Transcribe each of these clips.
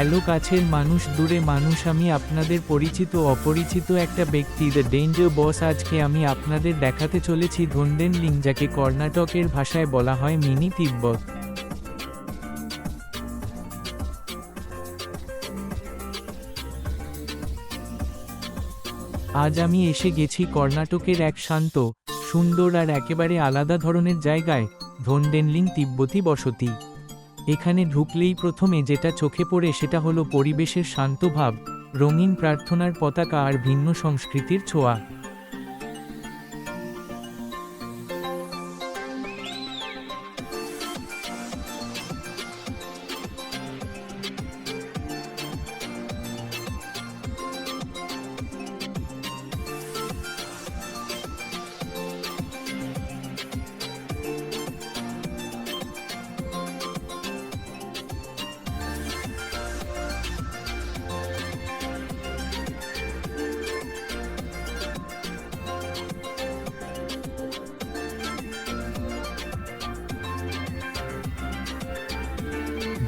Hello, কাছের মানুষ, দূরে মানুষ, আমি আপনাদের পরিচিত, অপরিচিত একটা ব্যক্তি দ্য ডেঞ্জার বস আজকে আমি আপনাদের দেখাতে চলেছি ধন্ডেন লিং, যাকে কর্ণাটকের ভাষায় বলা হয় মিনি তিব্বত। আজ আমি এসে গেছি কর্ণাটকের এক শান্ত, সুন্দর আর একেবারে আলাদা ধরনের জায়গায় ধন্ডেনলিং তিব্বতী বসতি। এখানে ঢুকলেই প্রথমে যেটা চোখে পড়ে সেটা হলো পরিবেশের শান্ত ভাব, রঙিন প্রার্থনার পতাকা আর ভিন্ন সংস্কৃতির ছোঁয়া।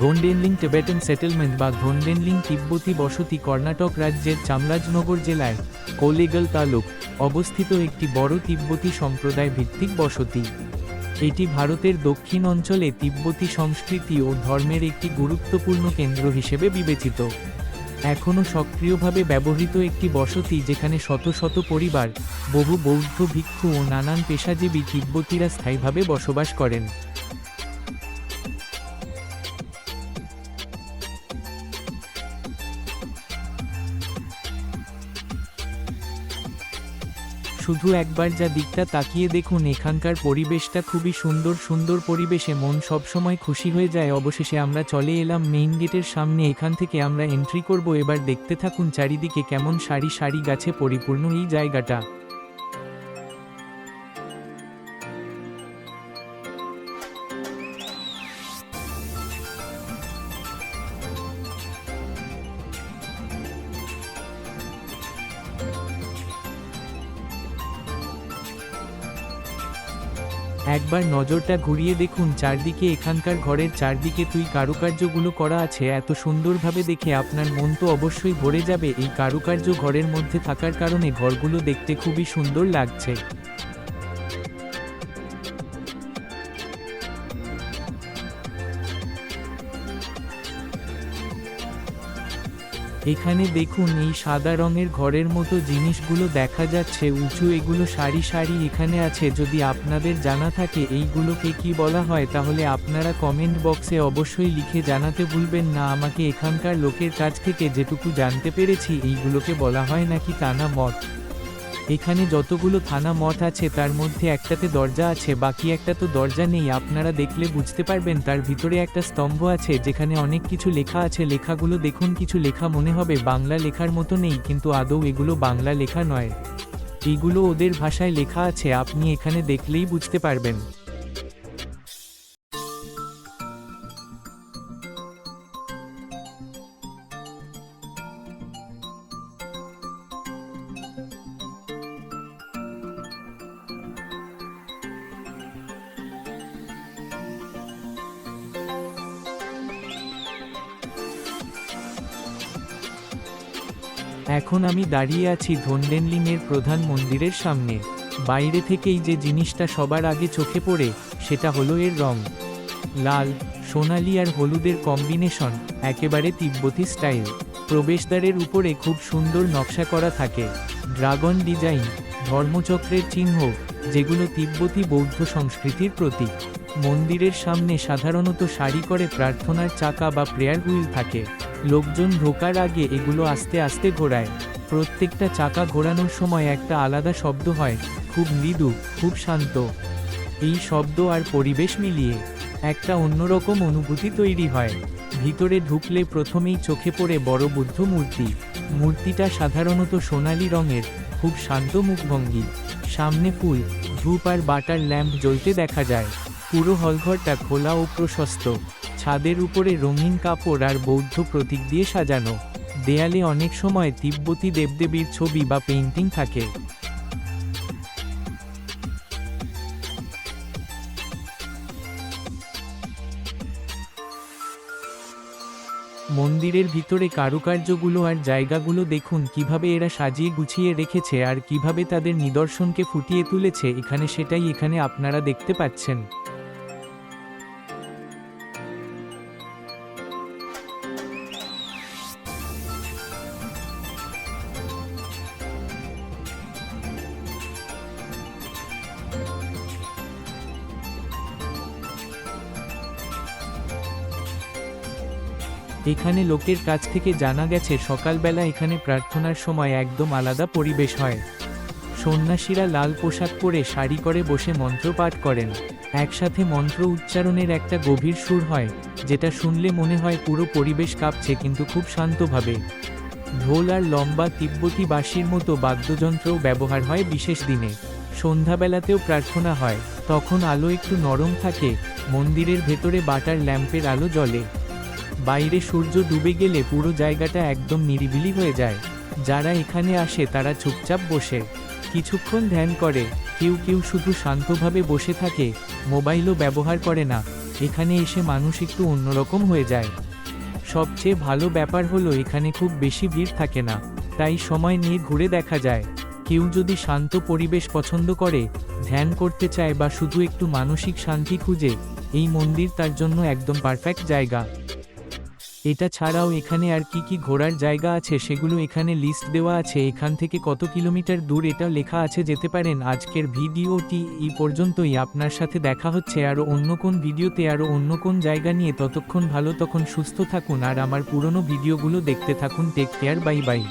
ধন্ডেনলিং টিবেটান সেটেলমেন্ট বা ধন্ডেনলিং তিব্বতী বসতি কর্ণাটক রাজ্যের চামরাজনগর জেলায় কোলেগল তালুক অবস্থিত একটি বড় তিব্বতী সম্প্রদায় ভিত্তিক বসতি। এটি ভারতের দক্ষিণ অঞ্চলে তিব্বতী সংস্কৃতি ও ধর্মের একটি গুরুত্বপূর্ণ কেন্দ্র হিসেবে বিবেচিত। এখনও সক্রিয়ভাবে ব্যবহৃত একটি বসতি যেখানে শত শত পরিবার, বহু বৌদ্ধ ভিক্ষু ও নানান পেশাজীবী তিব্বতীরা স্থায়ীভাবে বসবাস করেন। শুধু একবার যা দিকটা তাকিয়ে দেখুন, এখানকার পরিবেশটা খুবই সুন্দর সুন্দর পরিবেশে মন সবসময় খুশি হয়ে যায়। অবশেষে আমরা চলে এলাম মেইন গেটের সামনে, এখান থেকে আমরা এন্ট্রি করব। এবার দেখতে থাকুন চারিদিকে কেমন সারি সারি গাছে পরিপূর্ণ এই জায়গাটা। একবার নজরটা ঘুরিয়ে দেখুন চারদিকে এখানকার ঘরের চারদিকে তুই কারুকার্যগুলো করা আছে, এত সুন্দরভাবে দেখে আপনার মন তো অবশ্যই ভরে যাবে। এই কারুকার্য ঘরের মধ্যে থাকার কারণে ঘরগুলো দেখতে খুবই সুন্দর লাগছে। এখানে দেখুন এই সাদা রঙের ঘরের মতো জিনিসগুলো দেখা যাচ্ছে, উঁচু এগুলো সারি সারি এখানে আছে, যদি আপনাদের জানা থাকে এইগুলোকে কি বলা হয় তাহলে আপনারা কমেন্ট বক্সে অবশ্যই লিখে জানাতে ভুলবেন না, আমাকে এখানকার লোকের কাছ থেকে যেটুকু জানতে পেরেছি এইগুলোকে বলা হয় নাকি টানা মঠ এখানে যতগুলো থানা মঠ আছে তার মধ্যে একটাতে দরজা আছে, বাকি একটা তো দরজা নেই। আপনারা দেখলে বুঝতে পারবেন, তার ভিতরে একটা স্তম্ভ আছে, যেখানে অনেক কিছু লেখা আছে। লেখাগুলো দেখুন, কিছু লেখা মনে হবে, বাংলা লেখার মতো নেই, কিন্তু আদৌ এগুলো বাংলা লেখা নয়। এগুলো ওদের ভাষায় লেখা আছে, আপনি এখানে দেখলেই বুঝতে পারবেন। এখন আমি দাঁড়িয়ে আছি ধন্ডেনলিংয়ের প্রধান মন্দিরের সামনে। বাইরে থেকেই যে জিনিসটা সবার আগে চোখে পড়ে, সেটা হলো এর রং। লাল, সোনালি আর হলুদের কম্বিনেশন, একেবারে তিব্বতী স্টাইল। প্রবেশদ্বারের উপরে খুব সুন্দর নকশা করা থাকে। ড্রাগন ডিজাইন, ধর্মচক্রের চিহ্ন, যেগুলো তিব্বতী বৌদ্ধ সংস্কৃতির প্রতীক। মন্দিরের সামনে সাধারণত শাড়ি করে প্রার্থনার চাকা বা প্রেয়ার হুইল থাকে। লোকজন ঢোকার আগে এগুলো আস্তে আস্তে ঘোরায়। প্রত্যেকটা চাকা ঘোরানোর সময় একটা আলাদা শব্দ হয়, খুব মৃদু, খুব শান্ত। এই শব্দ আর পরিবেশ মিলিয়ে একটা অন্যরকম অনুভূতি তৈরি হয়। ভিতরে ঢুকলে প্রথমেই চোখে পড়ে বড় বুদ্ধ মূর্তি। মূর্তিটা সাধারণত সোনালি রঙের, খুব শান্ত মুখভঙ্গি। সামনে ফুল, ধূপ আর বাটার ল্যাম্প জ্বলতে দেখা যায়। পুরো হলঘরটা খোলা ও প্রশস্ত। ছাদের উপরে রঙিন কাপড় আর বৌদ্ধ প্রতীক দিয়ে সাজানো। দেয়ালে অনেক সময় তিব্বতী দেবদেবীর ছবি বা পেইন্টিং থাকে। মন্দিরের ভিতরে কারুকার্যগুলো আর জায়গাগুলো দেখুন, কীভাবে এরা সাজিয়ে গুছিয়ে রেখেছে আর কীভাবে তাদের নিদর্শনকে ফুটিয়ে তুলেছে, এখানে সেটাই এখানে আপনারা দেখতে পাচ্ছেন। এখানে লোকের কাছ থেকে জানা গেছে সকালবেলা এখানে প্রার্থনার সময় একদম আলাদা পরিবেশ হয়। সন্ন্যাসীরা লাল পোশাক পরে শাড়ি করে বসে মন্ত্র পাঠ করেন। একসাথে মন্ত্র উচ্চারণের একটা গভীর সুর হয়, যেটা শুনলে মনে হয় পুরো পরিবেশ কাঁপছে কিন্তু খুব শান্তভাবে। ঢোল আর লম্বা তিব্বতী বাঁশির মতো বাদ্যযন্ত্রও ব্যবহার হয় বিশেষ দিনে। সন্ধ্যাবেলাতেও প্রার্থনা হয়, তখন আলো একটু নরম থাকে, মন্দিরের ভেতরে বাটার ল্যাম্পের আলো জ্বলে। বাইরে সূর্য ডুবে গেলে পুরো জায়গাটা একদম নিরিবিলি হয়ে যায়। যারা এখানে আসে তারা চুপচাপ বসে। কিছুক্ষণ ধ্যান করে, কেউ কেউ শুধু শান্তভাবে বসে থাকে, মোবাইলও ব্যবহার করে না। এখানে এসে মানুষ একটু অন্যরকম হয়ে যায়। সবচেয়ে ভালো ব্যাপার হলো এখানে খুব বেশি ভিড় থাকে না, তাই সময় নিয়ে ঘুরে দেখা যায়। কেউ যদি শান্ত পরিবেশ পছন্দ করে, ধ্যান করতে চায় বা শুধু একটু মানসিক শান্তি খুঁজে, এই মন্দির তার জন্য একদম পারফেক্ট জায়গা। এটা ছাড়াও এখানে আর কি কি ঘোরার জায়গা আছে সেগুলো এখানে লিস্ট দেওয়া আছে। এখান থেকে কত কিলোমিটার দূর এটা লেখা আছে, যেতে পারেন। আজকের ভিডিওটি এই পর্যন্তই। আপনার সাথে দেখা হচ্ছে আরও অন্য কোন ভিডিওতে আরও অন্য কোন জায়গা নিয়ে। ততক্ষণ ভালো, তখন সুস্থ থাকুন। আর আমার পুরনো ভিডিওগুলো দেখতে থাকুন। Take care bye bye